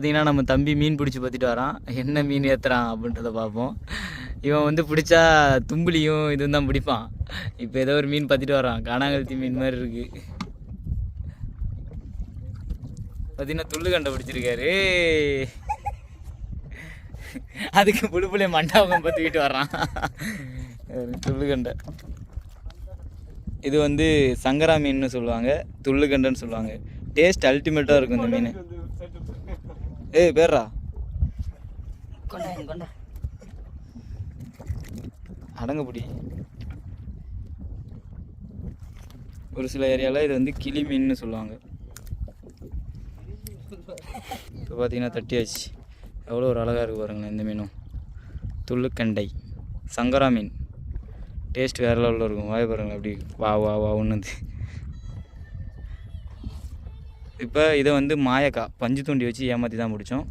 பார்த்தீங்கன்னா நம்ம தம்பி மீன் பிடிச்சி பார்த்துட்டு வரான். என்ன மீன் ஏற்றுறான் அப்படின்றத பார்ப்போம் இவன் வந்து பிடிச்சா தும்புலியும் இதுவும் தான் பிடிப்பான். இப்போ ஏதோ ஒரு மீன் பார்த்துட்டு வரான். காணாங்கழுத்தி மீன் மாதிரி இருக்குது பார்த்தீங்கன்னா துள்ளு கண்டை பிடிச்சிருக்காரு. அதுக்கு புழுப்புலே மண்டாபம் பற்றிக்கிட்டு வர்றான் துள்ளுகண்டை இது வந்து சங்கரா மீன்னு சொல்லுவாங்க. துள்ளுகண்டைன்னு சொல்லுவாங்க. டேஸ்ட் அல்டிமேட்டாக இருக்கும் இந்த மீன். ஏய் பேர்ரா கொண்டா கொண்டா. அடங்கப்புடி ஒரு சில ஏரியாவில் இது வந்து கிளி மீன்னு சொல்லுவாங்க. இப்போ பார்த்தீங்கன்னா தட்டியாச்சு. எவ்வளோ ஒரு அழகாக இருக்குது பாருங்களேன் இந்த மீனும். துள்ளுக்கண்டை சங்கரா மீன். டேஸ்ட் வேறு லெவலில் இருக்கும். வாய் பாருங்களேன் அப்படி வா வா வா ஒன்று இப்போ இதை வந்து மாயக்கா பஞ்சு தூண்டி வச்சு ஏமாற்றி தான் பிடிச்சோம்